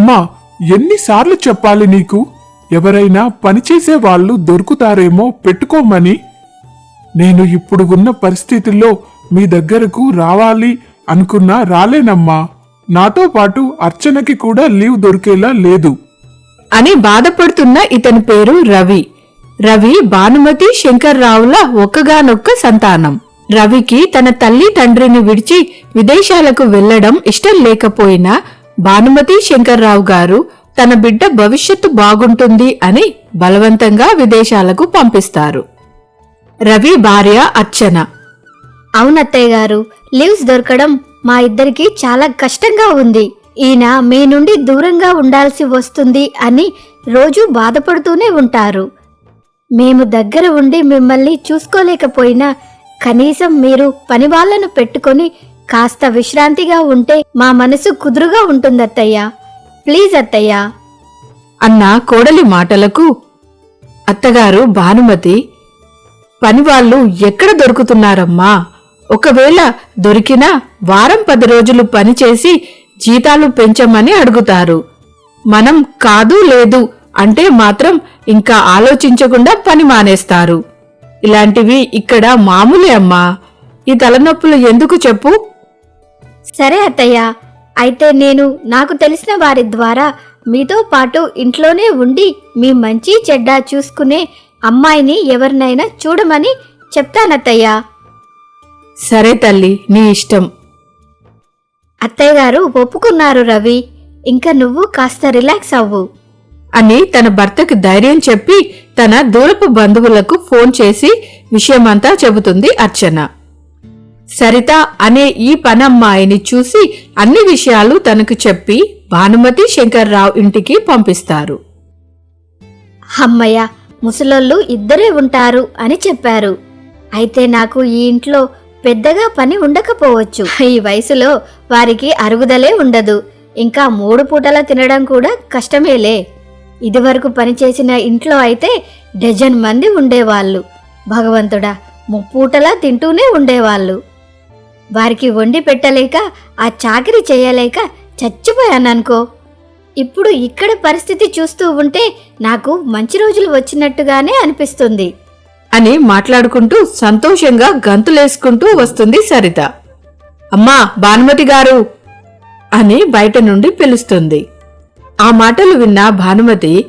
అమ్మా ఎన్నిసార్లు చెప్పాలి నీకు? ఎవరైనా పనిచేసే వాళ్ళు దొరుకుతారేమో పెట్టుకోమని. నేను ఇప్పుడు ఉన్న పరిస్థితుల్లో మీ దగ్గరకు రావాలి అనుకున్నా రాలేనమ్మా. నాతో పాటు అర్చనకి కూడా లీవ్ దొరికేలా లేదు. అని బాధపడుతున్న ఇతని పేరు రవి. రవి భానుమతి శంకర్రావుల ఒక్కగానొక్క సంతానం. రవికి తన తల్లి తండ్రిని విడిచి విదేశాలకు వెళ్ళడం ఇష్టం లేకపోయినా భానుమతి శంకర్రావు గారు తన బిడ్డ భవిష్యత్తు బాగుంటుంది అని బలవంతంగా విదేశాలకు పంపిస్తారు. రవి భార్య అర్చన. అవునత్తయ్య గారు లీవ్స్ దొరకడం మా ఇద్దరికి చాలా కష్టంగా ఉంది. ఈయన మీ నుండి దూరంగా ఉండాల్సి వస్తుంది అని రోజు బాధపడుతూనే ఉంటారు. మేము దగ్గర ఉండి మిమ్మల్ని చూసుకోలేకపోయినా కనీసం మీరు పని వాళ్ళను పెట్టుకొని కాస్త విశ్రాంతిగా ఉంటే మా మనసు కుదురుగా ఉంటుందత్తయ్యా. ప్లీజ్ అత్తయ్యా. అన్న కోడలి మాటలకు అత్తగారు భానుమతి పనివాళ్ళు ఎక్కడ దొరుకుతున్నారమ్మా? ఒకవేళ దొరికినా వారం పది రోజులు పనిచేసి జీతాలు పెంచమని అడుగుతారు. మనం కాదు లేదు అంటే మాత్రం ఇంకా ఆలోచించకుండా పని మానేస్తారు. ఇలాంటివి ఇక్కడ మామూలే అమ్మా. ఈ తలనొప్పులు ఎందుకు చెప్పు? సరే అత్తయ్య అయితే నేను నాకు తెలిసిన వారి ద్వారా మీతో పాటు ఇంట్లోనే ఉండి మీ మంచి చెడ్డ చూసుకునే అమ్మాయిని ఎవరినైనా చూడమని చెప్తానత్తయ్య. సరే తల్లి నీ ఇష్టం. అత్తయ్య గారు ఒప్పుకున్నారు రవి. ఇంకా నువ్వు కాస్త రిలాక్స్ అవ్వు. అని తన భర్తకి ధైర్యం చెప్పి తన దూరపు బంధువులకు ఫోన్ చేసి విషయమంతా చెబుతుంది అర్చన. సరిత అనే ఈ పనమ్మాయిని చూసి అన్ని విషయాలు తనకు చెప్పి భానుమతి శంకర్రావు ఇంటికి పంపిస్తారు. అమ్మయ్య ముసలోళ్ళు ఇద్దరే ఉంటారు అని చెప్పారు. అయితే నాకు ఈ ఇంట్లో పెద్దగా పని ఉండకపోవచ్చు. ఈ వయసులో వారికి అరుగుదలే ఉండదు. ఇంకా మూడు పూటల తినడం కూడా కష్టమేలే. ఇదివరకు పనిచేసిన ఇంట్లో అయితే డజన్ మంది ఉండేవాళ్ళు. భగవంతుడా ముప్పూటలా తింటూనే ఉండేవాళ్ళు. వారికి వండి పెట్టలేక ఆ చాకిరి చేయలేక చచ్చిపోయాననుకో. ఇప్పుడు ఇక్కడ పరిస్థితి చూస్తూ ఉంటే నాకు మంచి రోజులు వచ్చినట్టుగానే అనిపిస్తుంది. అని మాట్లాడుకుంటూ సంతోషంగా గంతులేసుకుంటూ వస్తుంది సరిత. అమ్మా భానుమతి గారు! అని బయట నుండి పిలుస్తుంది. ఆ మాటలు విన్న భానుమతి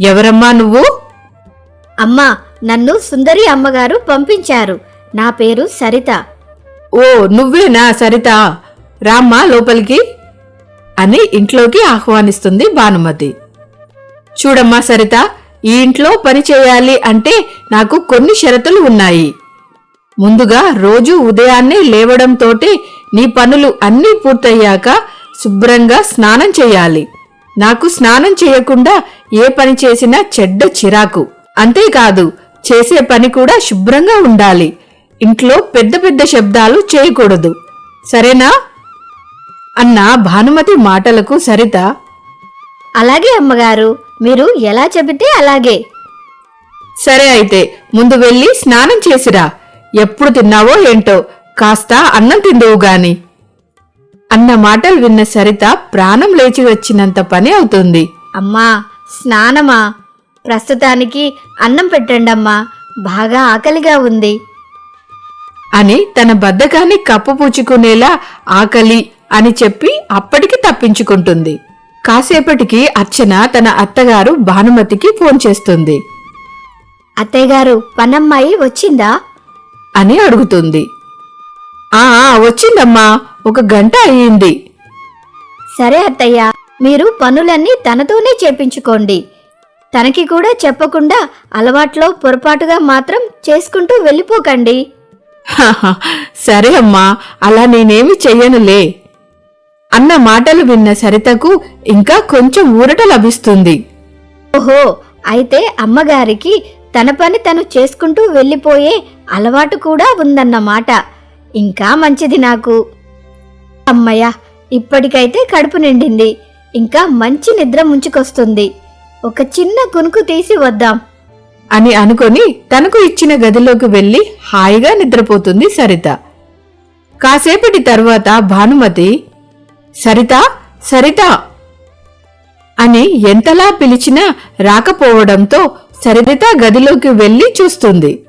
ఎవరమ్మా నువ్వు? అమ్మా నన్ను సుందరి అమ్మగారు పంపించారు. నా పేరు సరిత. ఓ నువ్వేనా సరిత? రామ్మా లోపలికి అని ఇంట్లోకి ఆహ్వానిస్తుంది భానుమతి. చూడమ్మా సరిత ఈ ఇంట్లో పని చేయాలి అంటే నాకు కొన్ని షరతులు ఉన్నాయి. ముందుగా రోజు ఉదయాన్నే లేవడంతోటే నీ పనులు అన్నీ పూర్తయ్యాక శుభ్రంగా స్నానం చేయాలి. నాకు స్నానం చేయకుండా ఏ పని చేసినా చెడ్డ చిరాకు. అంతేకాదు చేసే పని కూడా శుభ్రంగా ఉండాలి. ఇంట్లో పెద్ద పెద్ద శబ్దాలు చేయకూడదు. సరేనా? అన్న భానుమతి మాటలకు సరిత అలాగే అమ్మగారు మీరు ఎలా చెబితే అలాగే. సరే అయితే ముందు వెళ్ళి స్నానం చేసిరా. ఎప్పుడు తిన్నావో ఏంటో కాస్త అన్నం తిందువు గాని. అన్న మాటలు విన్న సరిత ప్రాణం లేచి వచ్చినంత పని అవుతుంది. అమ్మా స్నానమా? ప్రస్తుతానికి అన్నం పెట్టండమ్మా బాగా ఆకలిగా ఉంది. అని తన బద్ధకాన్ని కప్పుపుచ్చుకునేలా ఆకలి అని చెప్పి అప్పటికి తప్పించుకుంటుంది. కాసేపటికి అర్చన తన అత్తగారు భానుమతికి ఫోన్ చేస్తుంది. అత్తయ్య గారు పనమ్మాయి వచ్చిందా? అని అడుగుతుంది. ఆ వచ్చిందమ్మా ఒక గంట అయ్యింది. సరే అత్తయ్య మీరు పనులన్నీ తనతోనే చేపించుకోండి. తనకి కూడా చెప్పకుండా అలవాట్లో పొరపాటుగా మాత్రం చేసుకుంటూ వెళ్ళిపోకండి. సరే అమ్మా అలా నేనేమి చెయ్యనులే. అన్న మాటలు విన్న సరితకు ఇంకా కొంచెం ఊరట లభిస్తుంది. ఓహో అయితే అమ్మగారికి తన పని తను చేసుకుంటూ వెళ్ళిపోయే అలవాటు కూడా ఉందన్నమాట. ఇంకా మంచిది నాకు. అమ్మయ్య ఇప్పటికైతే కడుపు నిండింది. ఇంకా మంచి నిద్ర ముంచుకొస్తుంది. ఒక చిన్న కునుకు తీసి వద్దాం. అని అనుకొని తనకు ఇచ్చిన గదిలోకి వెళ్ళి హాయిగా నిద్రపోతుంది సరిత. కాసేపటి తర్వాత భానుమతి సరిత సరిత! అని ఎంతలా పిలిచినా రాకపోవడంతో సరిత గదిలోకి వెళ్ళి చూస్తుంది.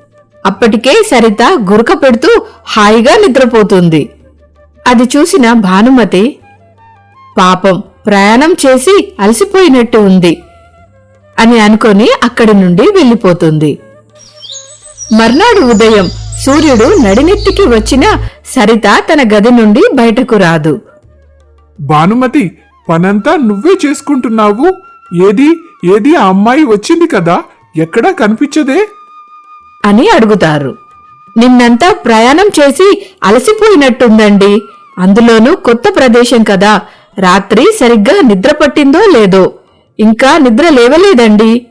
అప్పటికే సరిత గురక పెడుతూ హాయిగా నిద్రపోతుంది. అది చూసిన భానుమతి పాపం ప్రయాణం చేసి అలసిపోయినట్టు ఉంది. అని అనుకొని అక్కడి నుండి వెళ్ళిపోతుంది. మర్నాడు ఉదయం సూర్యుడు నడినెత్తికి వచ్చినా సరిత తన గది నుండి బయటకు రాదు. భానుమతి పనంతా నువ్వే చేసుకుంటున్నావు? ఏది ఏది ఆ అమ్మాయి వచ్చింది కదా? ఎక్కడా కనిపించదే? అని అడుగుతారు. నిన్నంతా ప్రయాణం చేసి అలసిపోయినట్టుందండి. అందులోనూ కొత్త ప్రదేశం కదా. రాత్రి సరిగ్గా నిద్ర పట్టిందో లేదో. ఇంకా నిద్ర లేవలేదండి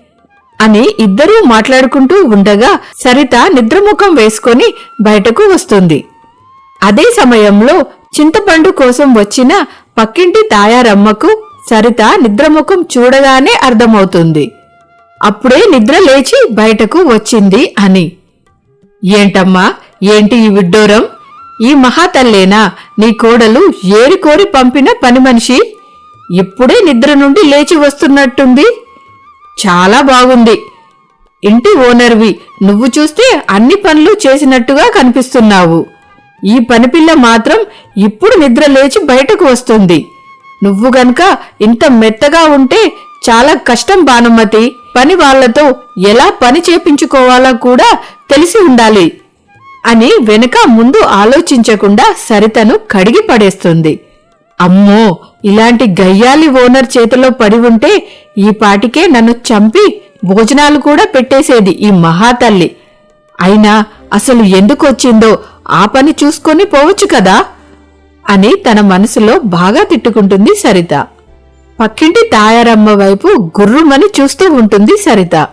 అని ఇద్దరూ మాట్లాడుకుంటూ ఉండగా సరిత నిద్రముఖం వేసుకొని బయటకు వస్తుంది. అదే సమయంలో చింతపండు కోసం వచ్చిన పక్కింటి తాయారమ్మకు సరిత నిద్రముఖం చూడగానే అర్థమవుతుంది. అప్పుడే నిద్ర లేచి బయటకు వచ్చింది అని. ఏంటమ్మా ఏంటి ఈ విడ్డూరం? ఈ మహాతల్లేనా? నీ కోడలు ఏరి కోరి పంపిన పని మనిషి? ఇప్పుడే నిద్ర నుండి లేచి వస్తున్నట్టుంది. చాలా బాగుంది. ఇంటి ఓనర్వి నువ్వు చూస్తే అన్ని పనులు చేసినట్టుగా కనిపిస్తున్నావు. ఈ పనిపిల్ల మాత్రం ఇప్పుడు నిద్ర లేచి బయటకు వస్తుంది. నువ్వు గనుక ఇంత మెత్తగా ఉంటే చాలా కష్టం భానుమతి. పని వాళ్ళతో ఎలా పని చేపించుకోవాలో కూడా తెలిసి ఉండాలి అని వెనుక ముందు ఆలోచించకుండా సరితను కడిగి పడేస్తుంది. అమ్మో! ఇలాంటి గయ్యాలి ఓనర్ చేతిలో పడి ఉంటే ఈ పాటికే నన్ను చంపి భోజనాలు కూడా పెట్టేసేది ఈ మహాతల్లి. అయినా అసలు ఎందుకొచ్చిందో ఆ పని చూసుకొని పోవచ్చు కదా? అని తన మనసులో బాగా తిట్టుకుంటుంది సరిత. పక్కింటి తాయారమ్మ వైపు గుర్రుమని చూస్తూ ఉంటుంది సరిత.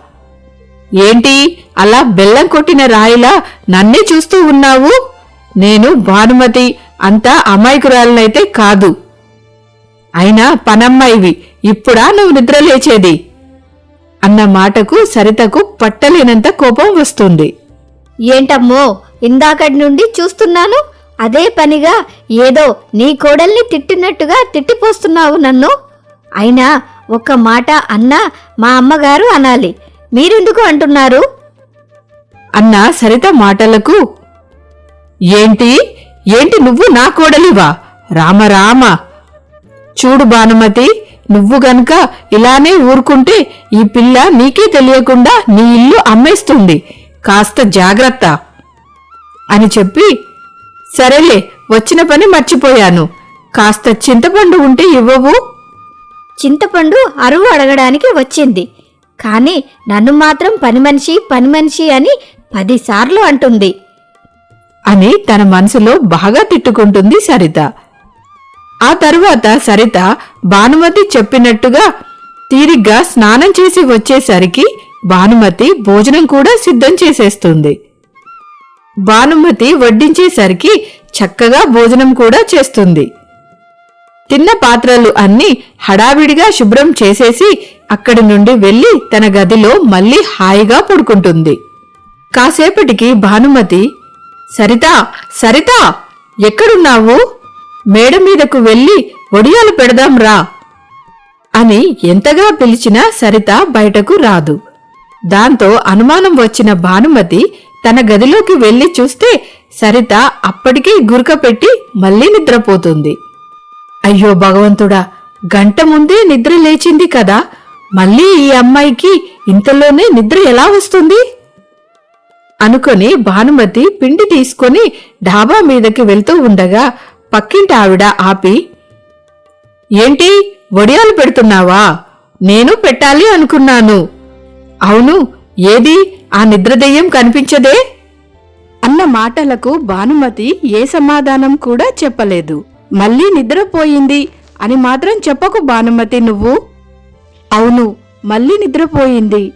ఏంటి అలా బెల్లం కొట్టిన రాయిలా నన్నే చూస్తూ ఉన్నావు? నేను భానుమతి అంతా అమాయకురాలనైతే కాదు. అయినా పనమ్మాయివి ఇప్పుడా నువ్వు నిద్రలేచేది అన్న మాటకు సరితకు పట్టలేనంత కోపం వస్తుంది. ఏంటమ్మో ఇందాకటి నుండి చూస్తున్నాను? అదే పనిగా ఏదో నీ కోడల్ని తిట్టినట్టుగా తిట్టిపోస్తున్నావు నన్ను? అయినా ఒక్క మాట అన్నా మా అమ్మగారు అనాలి. మీరెందుకు అంటున్నారు? అన్న సరిత మాటలకు ఏంటి? ఏంటి నువ్వు నా కోడలివా? రామ రామ! చూడు భానుమతి నువ్వు గనుక ఇలానే ఊరుకుంటే ఈ పిల్ల నీకే తెలియకుండా నీ ఇల్లు అమ్మేస్తుంది. కాస్త జాగ్రత్త అని చెప్పి సరేలే వచ్చిన పని మర్చిపోయాను. కాస్త చింతపండు ఉంటే ఇవ్వవు. చింతపండు అరువు అడగడానికి వచ్చింది. కానీ నన్ను మాత్రం పని మనిషి పని మనిషి అని పదిసార్లు అంటుంది. అని తన మనసులో బాగా తిట్టుకుంటుంది సరిత. ఆ తరువాత సరిత భానుమతి చెప్పినట్టుగా తీరిగ్గా స్నానం చేసి వచ్చేసరికి భానుమతి భోజనం కూడా సిద్ధం చేసేస్తుంది. భానుమతి వడ్డించేసరికి చక్కగా భోజనం కూడా చేస్తుంది. తిన్న పాత్రలు అన్నీ హడావిడిగా శుభ్రం చేసేసి అక్కడి నుండి వెళ్ళి తన గదిలో మళ్ళీ హాయిగా పడుకుంటుంది. కాసేపటికి భానుమతి సరిత సరిత ఎక్కడున్నావు? మేడ మీదకు వెళ్ళి ఒడియాలు పెడదాం రా అని ఎంతగా పిలిచినా సరిత బయటకు రాదు. దాంతో అనుమానం వచ్చిన భానుమతి తన గదిలోకి వెళ్ళి చూస్తే సరిత అప్పటికే గురక పెట్టి మళ్ళీ నిద్రపోతుంది. అయ్యో భగవంతుడా గంట ముందే నిద్ర లేచింది కదా మళ్ళీ ఈ అమ్మాయికి ఇంతలోనే నిద్ర ఎలా వస్తుంది? అనుకొని భానుమతి పిండి తీసుకొని డాబా మీదకి వెళ్తూ ఉండగా పక్కింటి ఆవిడ ఆపి ఏంటి? వడియాలు పెడుతున్నావా? నేను పెట్టాలి అనుకున్నాను. అవును ఏది? ఆ నిద్రదెయ్యం కనిపించదే? అన్న మాటలకు భానుమతి ఏ సమాధానం కూడా చెప్పలేదు. మళ్ళీ నిద్రపోయింది అని మాత్రం చెప్పకు భానుమతి నువ్వు. అవును మళ్ళీ నిద్రపోయింది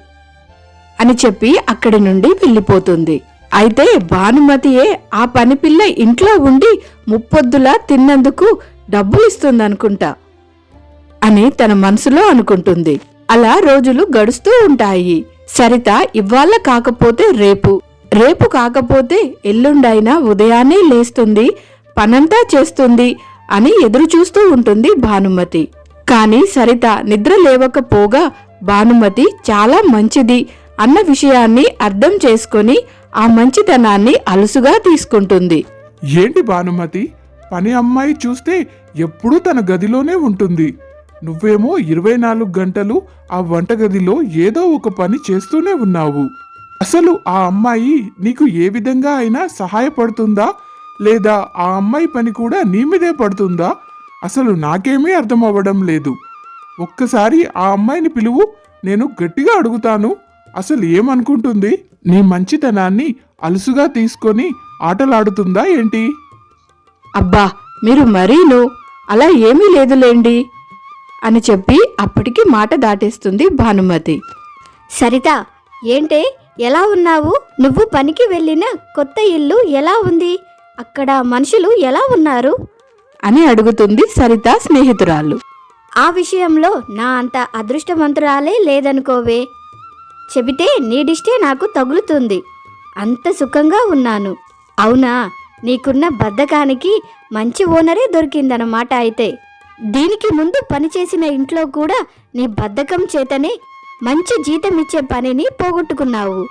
అని చెప్పి అక్కడి నుండి వెళ్ళిపోతుంది. అయితే భానుమతియే ఆ పనిపిల్ల ఇంట్లో ఉండి ముప్పొద్దులా తిన్నందుకు డబ్బులిస్తుందనుకుంటా అని తన మనసులో అనుకుంటుంది. అలా రోజులు గడుస్తూ ఉంటాయి. సరిత ఇవాళ కాకపోతే రేపు. రేపు కాకపోతే ఎల్లుండైనా ఉదయాన్నే లేస్తుంది పనంతా చేస్తుంది అని ఎదురు చూస్తూ ఉంటుంది భానుమతి. కాని సరిత నిద్ర లేవకపోగా భానుమతి చాలా మంచిది అన్న విషయాన్ని అర్థం చేసుకొని ఆ మంచితనాన్ని అలుసుగా తీసుకుంటుంది. ఏంటి భానుమతి? పని అమ్మాయి చూస్తే ఎప్పుడూ తన గదిలోనే ఉంటుంది. నువ్వేమో ఇరవై నాలుగు గంటలు ఆ వంటగదిలో ఏదో ఒక పని చేస్తూనే ఉన్నావు. అసలు ఆ అమ్మాయి నీకు ఏ విధంగా అయినా సహాయపడుతుందా? లేదా ఆ అమ్మాయి పని కూడా నీ మీదే పడుతుందా? అసలు నాకేమీ అర్థం అవ్వడం లేదు. ఒక్కసారి ఆ అమ్మాయిని పిలువు నేను గట్టిగా అడుగుతాను. అసలు ఏమనుకుంటుంది? నీ మంచితనాన్ని అలుసుగా తీసుకొని ఆటలాడుతుందా ఏంటి? అబ్బా మీరు మరీను. అలా ఏమీ లేదులేండి అని చెప్పి అప్పటికి మాట దాటేస్తుంది భానుమతి. సరిత ఏంటే? ఎలా ఉన్నావు? నువ్వు పనికి వెళ్ళిన కొత్త ఇల్లు ఎలా ఉంది? అక్కడ మనుషులు ఎలా ఉన్నారు? అని అడుగుతుంది సరిత స్నేహితురాలు. ఆ విషయంలో నా అంత అదృష్టవంతురాలే లేదనుకోవే. చెబితే నీడిష్టే నాకు తగులుతుంది. అంత సుఖంగా ఉన్నాను. అవునా? నీకున్న బద్ధకానికి మంచి ఓనరే దొరికిందన్నమాట అయితే. దీనికి ముందు పనిచేసిన ఇంట్లో కూడా నీ బద్ధకం చేతనే మంచి జీతం ఇచ్చే పనిని పోగొట్టుకున్నావు.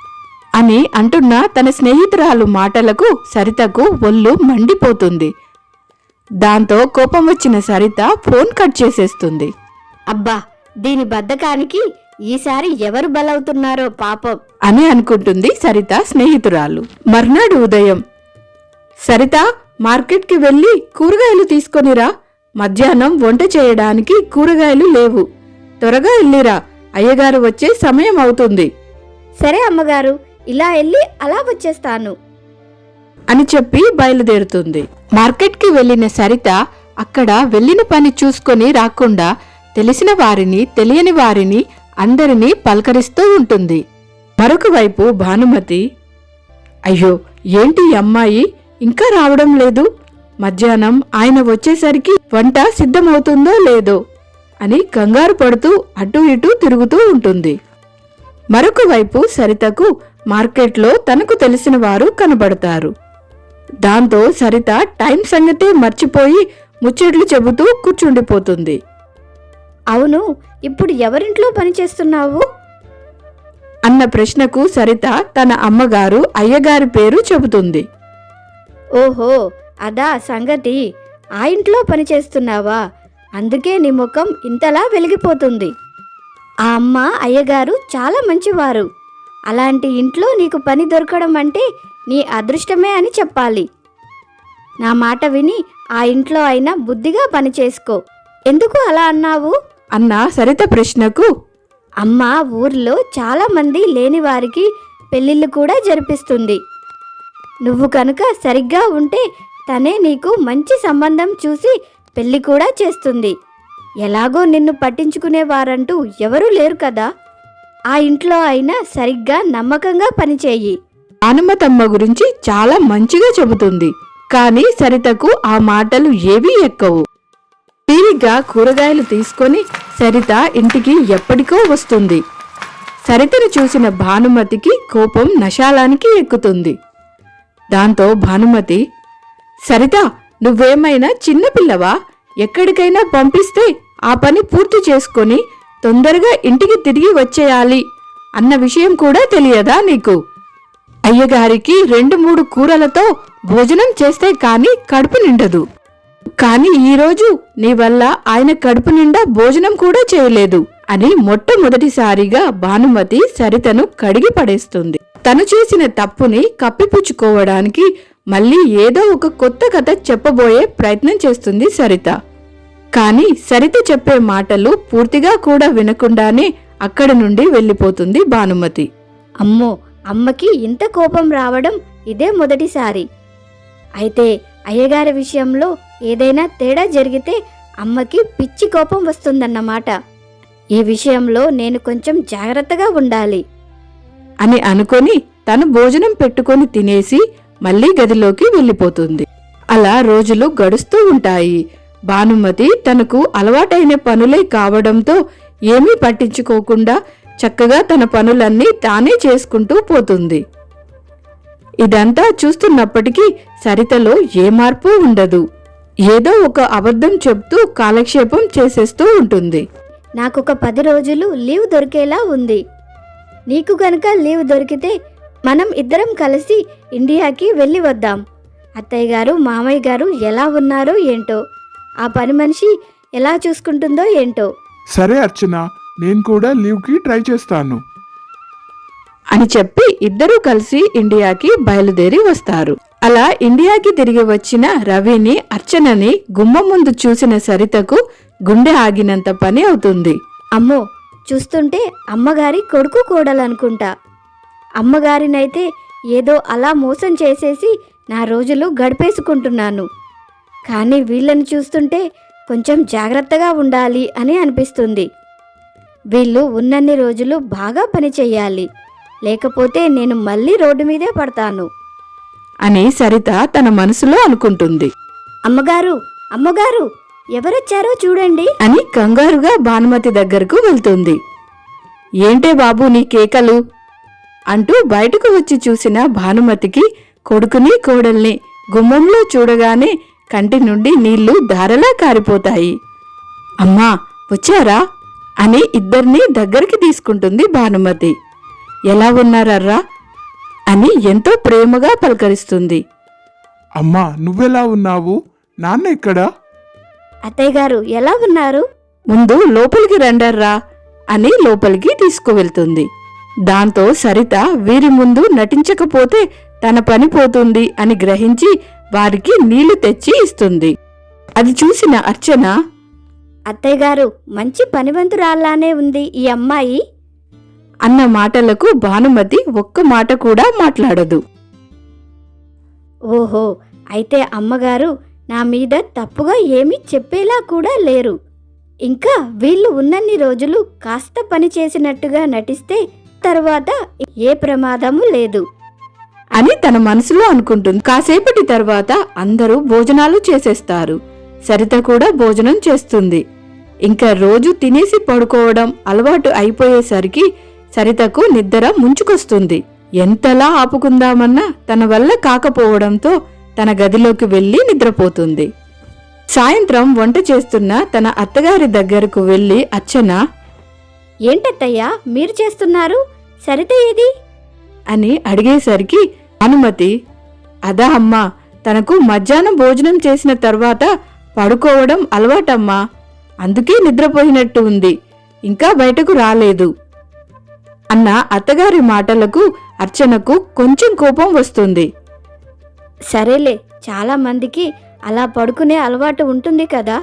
అని అంటున్న తన స్నేహితురాలు మాటలకు సరితకు ఒళ్ళు మండిపోతుంది. దాంతో కోపం వచ్చిన సరిత ఫోన్ కట్ చేసేస్తుంది. అబ్బా దీని బద్ధకానికి ఈసారి ఎవరు బలవుతున్నారో పాపం. అని అనుకుంటుంది సరిత స్నేహితురాలు. మర్నాడు ఉదయం సరిత మార్కెట్కి వెళ్ళి కూరగాయలు తీసుకొనిరా మధ్యాహ్నం వంట చేయడానికి కూరగాయలు లేవు. త్వరగా వెళ్ళిరా. అయ్యగారు వచ్చే సమయం అవుతుంది. సరే అమ్మగారు ఇలా వెళ్ళి అలా వచ్చేస్తాను. అని చెప్పి బయలుదేరుతుంది. మార్కెట్కి వెళ్ళిన సరిత అక్కడ వెళ్ళిన పని చూసుకొని రాకుండా తెలిసిన వారిని తెలియని వారిని అందరినీ పలకరిస్తూ ఉంటుంది. మరొక వైపు భానుమతి అయ్యో ఏంటి అమ్మాయి? ఇంకా రావడం లేదు. మధ్యాహ్నం ఆయన వచ్చేసరికి వంట సిద్ధమవుతుందో లేదో? అని కంగారు పడుతూ అటు ఇటు తిరుగుతూ ఉంటుంది. మరొక వైపు సరితకు మార్కెట్లో తనకు తెలిసిన వారు కనబడతారు. దాంతో సరిత టైం సంగతే మర్చిపోయి ముచ్చట్లు చెబుతూ కూర్చుండిపోతుంది. అవును ఇప్పుడు ఎవరింట్లో పనిచేస్తున్నావు? అన్న ప్రశ్నకు సరిత తన అమ్మగారు అయ్యగారి పేరు చెబుతుంది. ఓహో అదా సంగతి. ఆ ఇంట్లో పనిచేస్తున్నావా? అందుకే నీ ముఖం ఇంతలా వెలిగిపోతుంది. ఆ అమ్మ అయ్యగారు చాలా మంచివారు. అలాంటి ఇంట్లో నీకు పని దొరకడం అంటే నీ అదృష్టమే అని చెప్పాలి. నా మాట విని ఆ ఇంట్లో అయినా బుద్ధిగా పని చేసుకో. ఎందుకు అలా అన్నావు? అన్న సరిత ప్రశ్నకు అమ్మ ఊర్లో చాలా మంది లేని వారికి పెళ్ళిళ్ళు కూడా జరిపిస్తుంది. నువ్వు కనుక సరిగ్గా ఉంటే తనే నీకు మంచి సంబంధం చూసి పెళ్ళి కూడా చేస్తుంది. ఎలాగో నిన్ను పట్టించుకునేవారంటూ ఎవరూ లేరు కదా. ఆ ఇంట్లో అయినా సరిగ్గా నమ్మకంగా పనిచేయి. హనుమతమ్మ గురించి చాలా మంచిగా చెబుతుంది. కాని సరితకు ఆ మాటలు ఏవీ ఎక్కవు. తీరిగ్గా కూరగాయలు తీసుకొని సరిత ఇంటికి ఎప్పటికో వస్తుంది. సరితను చూసిన భానుమతికి కోపం నశాలానికి ఎక్కుతుంది. దాంతో భానుమతి సరిత నువ్వేమైనా చిన్నపిల్లవా ఎక్కడికైనా పంపిస్తే ఆ పని పూర్తి చేసుకొని తొందరగా ఇంటికి తిరిగి వచ్చేయాలి అన్న విషయం కూడా తెలియదా నీకు? అయ్యగారికి రెండు మూడు కూరలతో భోజనం చేస్తే కానీ కడుపు నిండదు. కాని ఈరోజు నీ వల్ల ఆయన కడుపు నిండా భోజనం కూడా చేయలేదు అని మొట్టమొదటిసారిగా భానుమతి సరితను కడిగి పడేస్తుంది. తను చేసిన తప్పుని కప్పిపుచ్చుకోవడానికి మళ్ళీ ఏదో ఒక కొత్త కథ చెప్పబోయే ప్రయత్నం చేస్తుంది సరిత. కాని సరిత చెప్పే మాటలు పూర్తిగా కూడా వినకుండానే అక్కడి నుండి వెళ్ళిపోతుంది భానుమతి. అమ్మో అమ్మకి ఇంత కోపం రావడం ఇదే మొదటిసారి. అయితే అయ్యగారి విషయంలో ఏదైనా తేడా జరిగితే అమ్మకి పిచ్చి కోపం వస్తుందన్నమాట. ఈ విషయంలో నేను కొంచెం జాగ్రత్తగా ఉండాలి. అని అనుకొని తను భోజనం పెట్టుకొని తినేసి మళ్ళీ గదిలోకి వెళ్ళిపోతుంది. అలా రోజులు గడుస్తూ ఉంటాయి. భానుమతి తనకు అలవాటైన పనులే కావడంతో ఏమీ పట్టించుకోకుండా చక్కగా తన పనులన్నీ తానే చేసుకుంటూ పోతుంది. ఇదంతా చూస్తున్నప్పటికీ సరితలో ఏ మార్పు ఉండదు. ఏదో ఒక అబద్ధం చెప్తూ కాలక్షేపం చేసేస్తూ ఉంటుంది. నాకొక పది రోజులు లీవ్ దొరికేలా ఉంది. నీకు గనక లీవ్ దొరికితే మనం ఇద్దరం కలిసి ఇండియాకి వెళ్ళి వద్దాం. అత్తయ్య గారు మామయ్య గారు ఎలా ఉన్నారో ఏంటో ఆ పని మనిషి ఎలా చూసుకుంటుందో ఏంటో. సరే అర్చన నేను కూడా లీవ్కి ట్రై చేస్తాను. అని చెప్పి ఇద్దరూ కలిసి ఇండియాకి బయలుదేరి వస్తారు. అలా ఇండియాకి తిరిగి వచ్చిన రవిని అర్చనని గుమ్మం ముందు చూసిన సరితకు గుండె ఆగినంత పని అవుతుంది. అమ్మో చూస్తుంటే అమ్మగారి కొడుకు కోడలనుకుంటా. అమ్మగారినైతే ఏదో అలా మోసం చేసేసి నా రోజులు గడిపేసుకుంటున్నాను. కానీ వీళ్ళని చూస్తుంటే కొంచెం జాగ్రత్తగా ఉండాలి అని అనిపిస్తుంది. వీళ్ళు ఉన్నన్ని రోజులు బాగా పని చేయాలి లేకపోతే నేను మళ్ళీ రోడ్డు మీదే పడతాను. అని సరిత తన మనసులో అనుకుంటుంది. అమ్మగారు అమ్మగారు ఎవరొచ్చారో చూడండి. అని కంగారుగా భానుమతి దగ్గరకు వెళ్తుంది. ఏంటే బాబు నీ కేకలు? అంటూ బయటకు వచ్చి చూసిన భానుమతికి కొడుకుని కోడల్ని గుమ్మంలో చూడగానే కంటి నుండి నీళ్ళు ధారలా కారిపోతాయి. అమ్మా వచ్చారా? అని ఇద్దరినీ దగ్గరికి తీసుకుంటుంది భానుమతి. ఎలా ఉన్నారర్రా? అని ఎంతో ప్రేమగా పలకరిస్తుంది. అమ్మా నువ్వెలా ఉన్నావు? నాన్న ఎక్కడా? అత్తయ్య గారు ఎలా ఉన్నారు? ముందు లోపలికి రండర్రా అని లోపలికి తీసుకువెళ్తుంది. దాంతో సరిత వీరి ముందు నటించకపోతే తన పని పోతుంది అని గ్రహించి వారికి నీళ్ళు తెచ్చి ఇస్తుంది. అది చూసిన అర్చన అత్తయ్య గారు మంచి పనివంతురాల్లానే ఉంది ఈ అమ్మాయి. అన్న మాటలకు భానుమతి ఒక్క మాట కూడా మాట్లాడదు. ఓహో అయితే అమ్మగారు నా మీద తప్పుగా ఏమీ చెప్పేలా కూడా లేరు. ఇంకా వీళ్ళు ఉన్నన్ని రోజులు కాస్త పని చేసినట్టుగా నటిస్తే తర్వాత ఏ ప్రమాదము లేదు. అని తన మనసులో అనుకుంటుంది. కాసేపటి తర్వాత అందరూ భోజనాలు చేసేస్తారు. సరిత కూడా భోజనం చేస్తుంది. ఇంకా రోజు తినేసి పడుకోవడం అలవాటు అయిపోయేసరికి సరితకు నిద్ర ముంచుకొస్తుంది. ఎంతలా ఆపుకుందామన్నా తన వల్ల కాకపోవడంతో తన గదిలోకి వెళ్ళి నిద్రపోతుంది. సాయంత్రం వంట చేస్తున్న తన అత్తగారి దగ్గరకు వెళ్ళి అర్చన ఏంటత్తయ్యా మీరు చేస్తున్నారు? సరిత ఏది? అని అడిగేసరికి అనుమతి అదా అమ్మా తనకు మధ్యాహ్నం భోజనం చేసిన తర్వాత పడుకోవడం అలవాటమ్మా. అందుకే నిద్రపోయినట్టు ఉంది. ఇంకా బయటకు రాలేదు. అన్న అత్తగారి మాటలకు అర్చనకు కొంచెం కోపం వస్తుంది. సరేలే చాలా మందికి అలా పడుకునే అలవాటు ఉంటుంది కదా.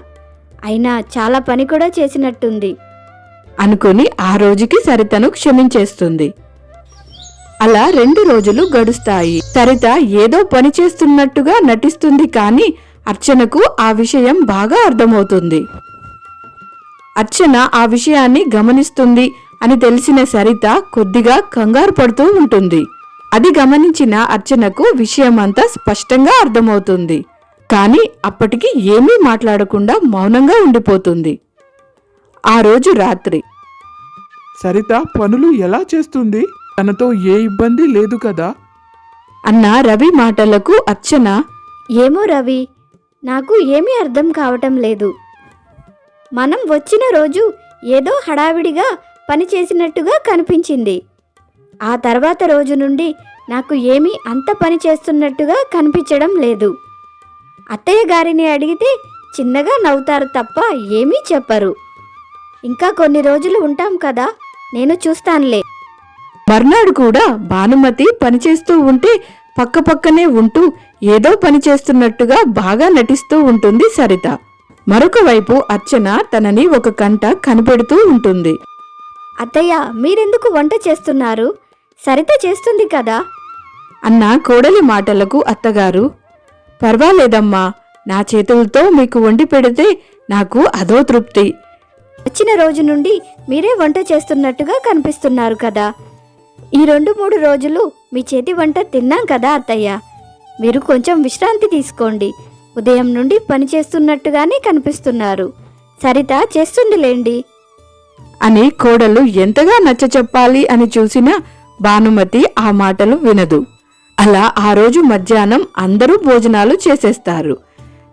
అయినా చాలా పని కూడా చేసినట్టుంది. అనుకుని ఆ రోజుకి సరితను క్షమించేస్తుంది. అలా రెండు రోజులు గడుస్తాయి. సరిత ఏదో పని చేస్తున్నట్టుగా నటిస్తుంది కాని అర్చనకు ఆ విషయం బాగా అర్థమవుతుంది. అర్చన ఆ విషయాన్ని గమనిస్తుంది. అని తెలిసిన సరిత కొద్దిగా కంగారు పడుతూ ఉంటుంది. అది గమనించిన అర్చనకు విషయమంతా స్పష్టంగా అర్థమవుతుంది. కాని అప్పటికి ఏమీ మాట్లాడకుండా మౌనంగా ఉండిపోతుంది. ఆ రోజు రాత్రి. సరిత పనులు ఎలా చేస్తుంది? తనతో ఏ ఇబ్బంది లేదు కదా? అన్న రవి మాటలకు అర్చన ఏమో రవి నాకు ఏమీ అర్థం కావటం లేదు. మనం వచ్చిన రోజు ఏదో హడావిడిగా పని చేసినట్టుగా కనిపించింది. ఆ తర్వాత రోజు నుండి నాకు ఏమీ అంత పని చేస్తున్నట్టుగా కనిపించడం లేదు. అత్తయ్య గారిని అడిగితే చిన్నగా నవ్వుతారు తప్ప ఏమీ చెప్పరు. ఇంకా కొన్ని రోజులు ఉంటాం కదా నేను చూస్తానులే. మర్నాడు కూడా భానుమతి పనిచేస్తూ ఉంటే పక్కపక్కనే ఉంటూ ఏదో పని చేస్తున్నట్టుగా బాగా నటిస్తూ ఉంటుంది సరిత. మరొక వైపు అర్చన తనని ఒక కంట కనిపెడుతూ ఉంటుంది. అత్తయ్య మీరెందుకు వంట చేస్తున్నారు? సరిత చేస్తుంది కదా? అన్న కోడలి మాటలకు అత్తగారు. పర్వాలేదమ్మా నా చేతులతో మీకు వండి పెడితే నాకు అదో తృప్తి. వచ్చిన రోజు నుండి మీరే వంట చేస్తున్నట్టుగా కనిపిస్తున్నారు కదా. ఈ రెండు మూడు రోజులు మీ చేతి వంట తిన్నాం కదా అత్తయ్య. మీరు కొంచెం విశ్రాంతి తీసుకోండి. ఉదయం నుండి పని చేస్తున్నట్టుగానే కనిపిస్తున్నారు. సరిత చేస్తుందిలేండి. అని కోడలు ఎంతగా నచ్చ చెప్పాలి అని చూసినా భానుమతి ఆ మాటలు వినదు. అలా ఆ రోజు మధ్యాహ్నం అందరూ భోజనాలు చేసేస్తారు.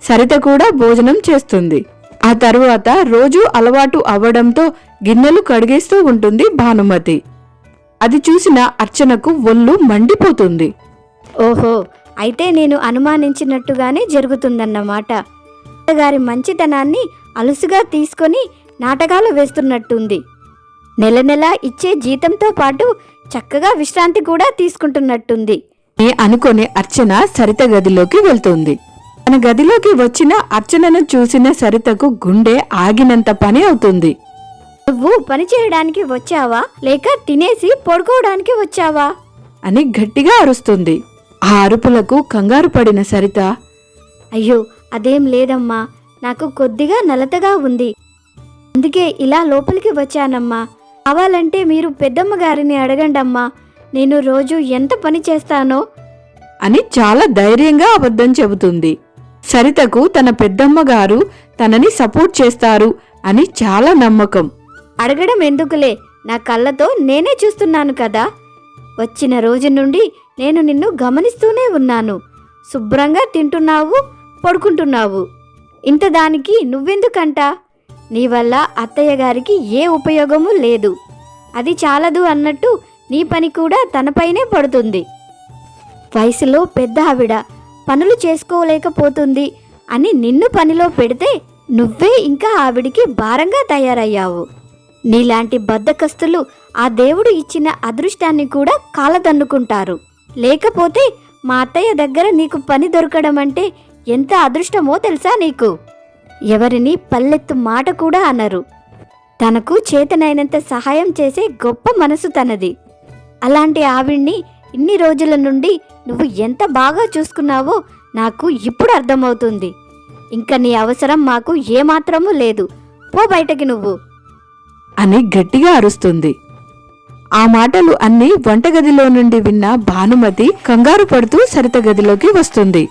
సరిత కూడా భోజనం చేస్తుంది. ఆ తరువాత రోజు అలవాటు అవ్వడంతో గిన్నెలు కడిగేస్తూ ఉంటుంది భానుమతి. అది చూసిన అర్చనకు ఒళ్ళు మండిపోతుంది. ఓహో అయితే నేను అనుమానించినట్టుగానే జరుగుతుందన్నమాట. గారి మంచితనాన్ని అలుసుగా తీసుకొని నాటకాలు వేస్తున్నట్టుంది. నెల నెల ఇచ్చే జీతంతో పాటు చక్కగా విశ్రాంతి కూడా తీసుకుంటున్నట్టుంది. అని అనుకునే అర్చన సరిత గదిలోకి వెళ్తుంది. తన గదిలోకి వచ్చిన అర్చనను చూసిన సరితకు గుండె ఆగినంత పని అవుతుంది. నువ్వు పని చేయడానికి వచ్చావా? లేక తినేసి పడుకోవడానికి వచ్చావా? అని గట్టిగా అరుస్తుంది. ఆ అరుపులకు కంగారు పడిన సరిత అయ్యో అదేం లేదమ్మా. నాకు కొద్దిగా నలతగా ఉంది. అందుకే ఇలా లోపలికి వచ్చానమ్మా. కావాలంటే మీరు పెద్దమ్మ గారిని అడగండమ్మా. నేను రోజు ఎంత పని చేస్తానో? అని చాలా ధైర్యంగా అబద్ధం చెబుతుంది. సరితకు తన పెద్దమ్మ గారు తనని సపోర్ట్ చేస్తారు అని చాలా నమ్మకం. అడగడం ఎందుకులే? నా కళ్ళతో నేనే చూస్తున్నాను కదా. వచ్చిన రోజు నుండి నేను నిన్ను గమనిస్తూనే ఉన్నాను. శుభ్రంగా తింటున్నావు పడుకుంటున్నావు. ఇంత దానికి నువ్వెందుకంట? నీ వల్ల అత్తయ్య గారికి ఏ ఉపయోగము లేదు. అది చాలదు అన్నట్టు నీ పని కూడా తనపైనే పడుతుంది. వయసులో పెద్ద ఆవిడ పనులు చేసుకోలేకపోతుంది అని నిన్ను పనిలో పెడితే నువ్వే ఇంకా ఆవిడికి భారంగా తయారయ్యావు. నీలాంటి బద్దకస్తులు ఆ దేవుడు ఇచ్చిన అదృష్టాన్ని కూడా కాలదన్నుకుంటారు. లేకపోతే మా అత్తయ్య దగ్గర నీకు పని దొరకడం అంటే ఎంత అదృష్టమో తెలుసా నీకు? ఎవరిని పల్లెత్తు మాట కూడా అనరు. తనకు చేతనైనంత సహాయం చేసే గొప్ప మనసు తనది. అలాంటి ఆవిడ్ని ఇన్ని రోజుల నుండి నువ్వు ఎంత బాగా చూసుకున్నావో నాకు ఇప్పుడు అర్థమవుతుంది. ఇంకా నీ అవసరం మాకు ఏమాత్రమూ లేదు. పో బయటకి నువ్వు. అని గట్టిగా అరుస్తుంది. ఆ మాటలు అన్నీ వంటగదిలో నుండి విన్న భానుమతి కంగారు పడుతూ సరిత గదిలోకి వస్తుంది.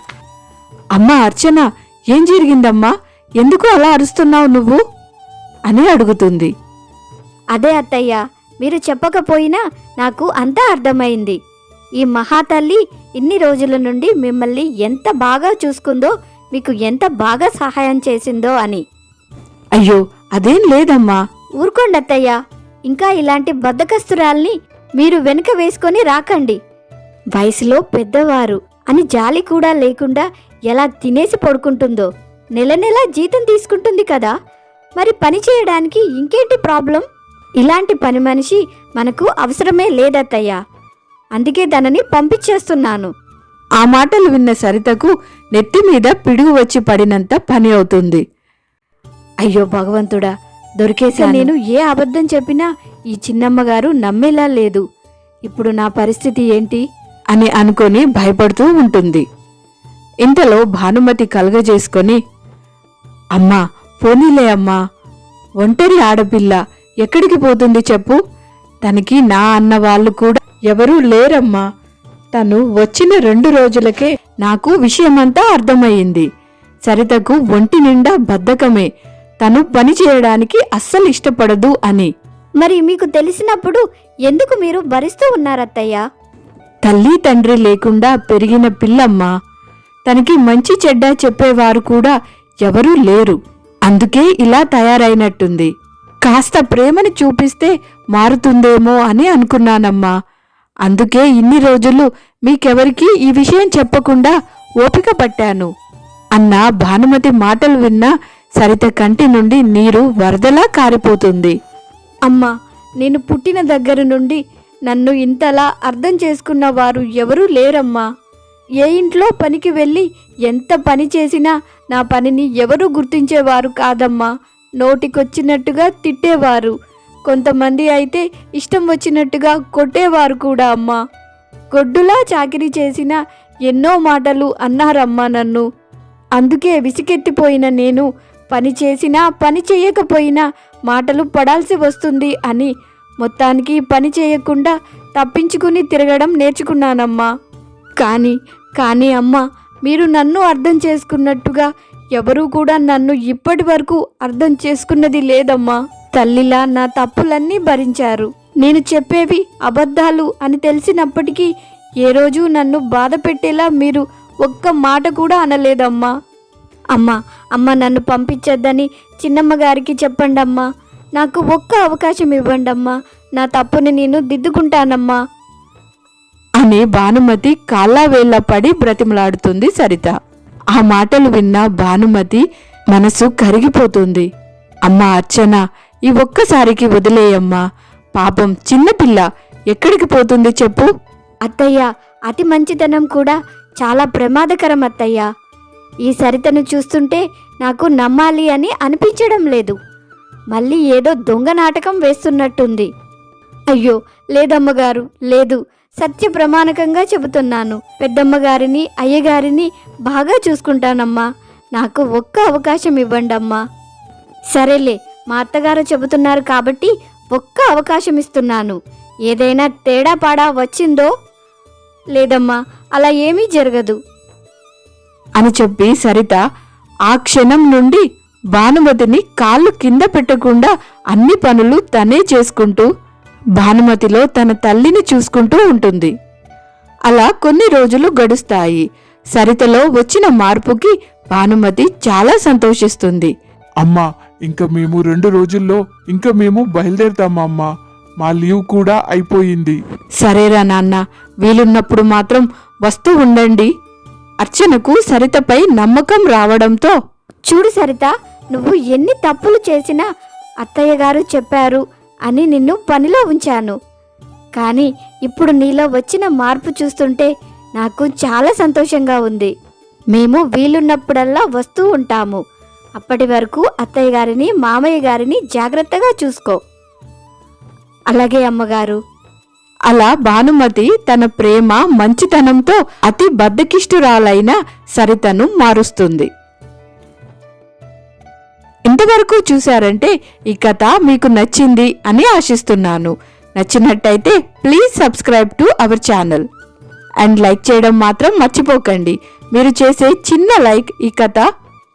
అమ్మ అర్చన ఏం జరిగిందమ్మా? ఎందుకు అలా అరుస్తున్నావు నువ్వు? అని అడుగుతుంది. అదే అత్తయ్య మీరు చెప్పకపోయినా నాకు అంతా అర్థమైంది. ఈ మహాతల్లి ఇన్ని రోజుల నుండి మిమ్మల్ని ఎంత బాగా చూసుకుందో మీకు ఎంత బాగా సహాయం చేసిందో అని. అయ్యో అదేం లేదమ్మా. ఊరుకోండి అత్తయ్య ఇంకా ఇలాంటి బద్దకస్తురాల్ని మీరు వెనుక వేసుకొని రాకండి. వయసులో పెద్దవారు అని జాలి కూడా లేకుండా ఎలా తినేసి పడుకుంటుందో నెల నెల జీతం తీసుకుంటుంది కదా. మరి పని చేయడానికి ఇంకేంటి ప్రాబ్లం? ఇలాంటి పని మనిషి మనకు అవసరమే లేదత్తయ్య. అందుకే తనని పంపించేస్తున్నాను. ఆ మాటలు విన్న సరితకు నెత్తి మీద పిడుగు వచ్చి పడినంత పని అవుతుంది. అయ్యో భగవంతుడా దొరికేసా నేను ఏ అబద్ధం చెప్పినా ఈ చిన్నమ్మ గారు నమ్మేలా లేదు. ఇప్పుడు నా పరిస్థితి ఏంటి? అని అనుకొని భయపడుతూ ఉంటుంది. ఇంతలో భానుమతి కలగజేసుకొని అమ్మా పోనీలే అమ్మా. ఒంటరి ఆడపిల్ల ఎక్కడికి పోతుంది చెప్పు? తనకి నా అన్న వాళ్ళు కూడా ఎవరూ లేరమ్మా. తను వచ్చిన రెండు రోజులకే నాకు విషయమంతా అర్థమయ్యింది. సరితకు ఒంటి నిండా బద్ధకమే. తను పని చేయడానికి అస్సలు ఇష్టపడదు అని. మరి మీకు తెలిసినప్పుడు ఎందుకు మీరు భరిస్తూ ఉన్నారత్తయ్య? తల్లి తండ్రి లేకుండా పెరిగిన పిల్లమ్మ. తనకి మంచి చెడ్డ చెప్పేవారు కూడా ఎవరూ లేరు. అందుకే ఇలా తయారైనట్టుంది. కాస్త ప్రేమని చూపిస్తే మారుతుందేమో అని అనుకున్నానమ్మా. అందుకే ఇన్ని రోజులు మీకెవరికీ ఈ విషయం చెప్పకుండా ఓపిక పట్టాను. అన్న భానుమతి మాటలు విన్నా సరిత కంటి నుండి నీరు వరదలా కారిపోతుంది. అమ్మా నేను పుట్టిన దగ్గర నుండి నన్ను ఇంతలా అర్థం చేసుకున్న వారు ఎవరూ లేరమ్మా. ఏ ఇంట్లో పనికి వెళ్ళి ఎంత పని చేసినా నా పనిని ఎవరూ గుర్తించేవారు కాదమ్మా. నోటికొచ్చినట్టుగా తిట్టేవారు. కొంతమంది అయితే ఇష్టం వచ్చినట్టుగా కొట్టేవారు కూడా అమ్మా. గొడ్డులా చాకిరీ చేసిన ఎన్నో మాటలు అన్నారమ్మా నన్ను. అందుకే విసికెత్తిపోయిన నేను పని చేసినా పని చేయకపోయినా మాటలు పడాల్సి వస్తుంది అని మొత్తానికి పని చేయకుండా తప్పించుకుని తిరగడం నేర్చుకున్నానమ్మా. కానీ కానీ అమ్మ మీరు నన్ను అర్థం చేసుకున్నట్టుగా ఎవరూ కూడా నన్ను ఇప్పటి వరకు అర్థం చేసుకున్నది లేదమ్మా. తల్లిలా నా తప్పులన్నీ భరించారు. నేను చెప్పేవి అబద్ధాలు అని తెలిసినప్పటికీ ఏ రోజు నన్ను బాధ పెట్టేలా మీరు ఒక్క మాట కూడా అనలేదమ్మా. అమ్మ అమ్మ నన్ను పంపించొద్దని చిన్నమ్మ గారికి నాకు ఒక్క అవకాశం ఇవ్వండమ్మా. నా తప్పుని నేను దిద్దుకుంటానమ్మా. అని భానుమతి కాళ్ళ వేళ్ళ పడి బ్రతిమలాడుతుంది సరిత. ఆ మాటలు విన్న భానుమతి మనసు కరిగిపోతుంది. అమ్మ అర్చన ఈ ఒక్కసారికి వదిలేయమ్మా. పాపం చిన్నపిల్ల ఎక్కడికి పోతుంది చెప్పు? అత్తయ్య అతి మంచితనం కూడా చాలా ప్రమాదకరం అత్తయ్య. ఈ సరితను చూస్తుంటే నాకు నమ్మాలి అని అనిపించడం లేదు. మళ్ళీ ఏదో దొంగ నాటకం వేస్తున్నట్టుంది. అయ్యో లేదమ్మగారు లేదు. సత్య ప్రమాణకంగా చెబుతున్నాను. పెద్దమ్మగారిని అయ్యగారిని బాగా చూసుకుంటానమ్మా. నాకు ఒక్క అవకాశం ఇవ్వండమ్మా. సరేలే మా అత్తగారు చెబుతున్నారు కాబట్టి ఒక్క అవకాశం ఇస్తున్నాను. ఏదైనా తేడా పాడా వచ్చిందో? లేదమ్మా అలా ఏమీ జరగదు. అని చెప్పి సరిత ఆ క్షణం నుండి భానుమతిని కాళ్ళు కింద పెట్టకుండా అన్ని పనులు తనే చేసుకుంటూ భానుమతిలో తన తల్లిని చూసుకుంటూ ఉంటుంది. అలా కొన్ని రోజులు గడుస్తాయి. సరితలో వచ్చిన మార్పుకి భానుమతి చాలా సంతోషిస్తుంది. అమ్మా ఇంకా మేము రెండు రోజుల్లో ఇంకా మేము బయలుదేరుతామా అమ్మా? మా లీవ్ కూడా అయిపోయింది. సరేరా నాన్న వీలున్నప్పుడు మాత్రం వస్తూ ఉండండి. అర్చనకు సరితపై నమ్మకం రావడంతో చూడు సరిత నువ్వు ఎన్ని తప్పులు చేసినా అత్తయ్య గారు చెప్పారు. అని నిన్ను పనిలో ఉంచాను. కానీ ఇప్పుడు నీలో వచ్చిన మార్పు చూస్తుంటే నాకు చాలా సంతోషంగా ఉంది. మేము వీలున్నప్పుడల్లా వస్తూ ఉంటాము. అప్పటి వరకు అత్తయ్య గారిని మామయ్య గారిని జాగ్రత్తగా చూసుకో. అలాగే అమ్మగారు. అలా భానుమతి తన ప్రేమ మంచితనంతో అతి బద్దకిష్టురాలైన సరితను మారుస్తుంది. ఇంతవరకు చూశారంటే ఈ కథ మీకు నచ్చింది అని ఆశిస్తున్నాను. నచ్చినట్టయితే please subscribe to our channel. And like చేయడం మాత్రం మర్చిపోకండి. మీరు చేసే చిన్న లైక్ ఈ కథ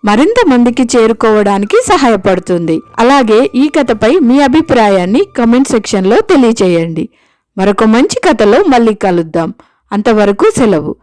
మరింత మందికి చేరుకోవడానికి సహాయపడుతుంది. అలాగే ఈ కథపై మీ అభిప్రాయాన్ని కమెంట్ సెక్షన్లో తెలియచేయండి. మరొక మంచి కథలో మళ్ళీ కలుద్దాం. అంతవరకు సెలవు.